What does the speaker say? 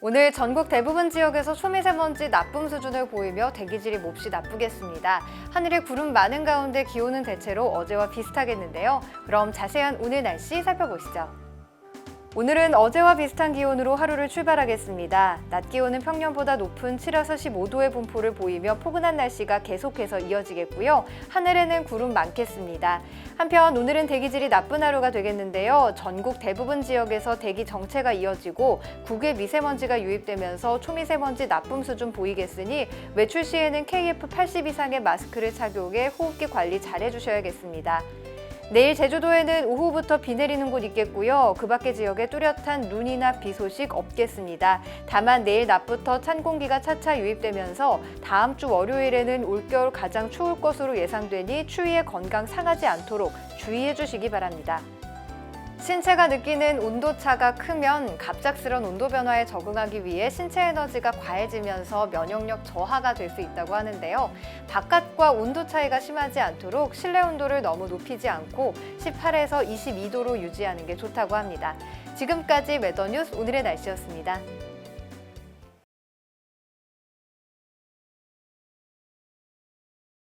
오늘 전국 대부분 지역에서 초미세먼지 나쁨 수준을 보이며 대기질이 몹시 나쁘겠습니다. 하늘에 구름 많은 가운데 기온은 대체로 어제와 비슷하겠는데요. 그럼 자세한 오늘 날씨 살펴보시죠. 오늘은 어제와 비슷한 기온으로 하루를 출발하겠습니다. 낮 기온은 평년보다 높은 7에서 15도의 분포를 보이며 포근한 날씨가 계속해서 이어지겠고요. 하늘에는 구름 많겠습니다. 한편 오늘은 대기질이 나쁜 하루가 되겠는데요. 전국 대부분 지역에서 대기 정체가 이어지고 국외 미세먼지가 유입되면서 초미세먼지 나쁨 수준 보이겠으니 외출 시에는 KF80 이상의 마스크를 착용해 호흡기 관리 잘 해주셔야겠습니다. 내일 제주도에는 오후부터 비 내리는 곳 있겠고요. 그 밖의 지역에 뚜렷한 눈이나 비 소식 없겠습니다. 다만 내일 낮부터 찬 공기가 차차 유입되면서 다음 주 월요일에는 올겨울 가장 추울 것으로 예상되니 추위에 건강 상하지 않도록 주의해 주시기 바랍니다. 신체가 느끼는 온도차가 크면 갑작스런 온도 변화에 적응하기 위해 신체 에너지가 과해지면서 면역력 저하가 될 수 있다고 하는데요. 바깥과 온도 차이가 심하지 않도록 실내 온도를 너무 높이지 않고 18에서 22도로 유지하는 게 좋다고 합니다. 지금까지 웨더뉴스 오늘의 날씨였습니다.